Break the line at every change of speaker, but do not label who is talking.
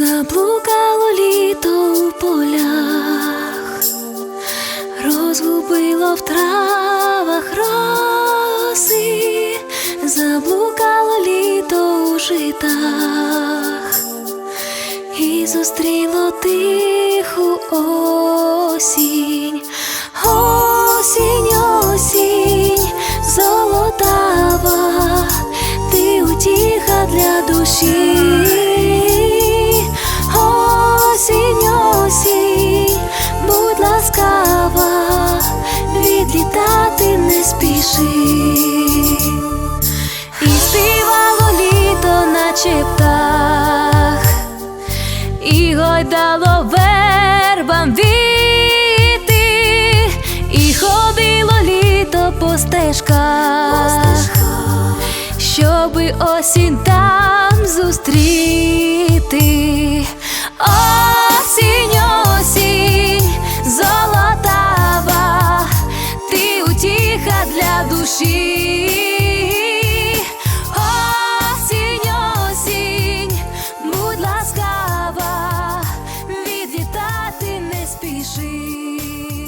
Заблукало літо у полях, розгубило в травах роси, заблукало літо у житах і зустріло тиху осінь, осінь, осінь, золотава, ти утіха для душі. Наче і гойдало вербам віти, і ходило літо по стежках, щоби осінь там зустріти. Осінь, осінь, золотава, ти утіха для душі. You.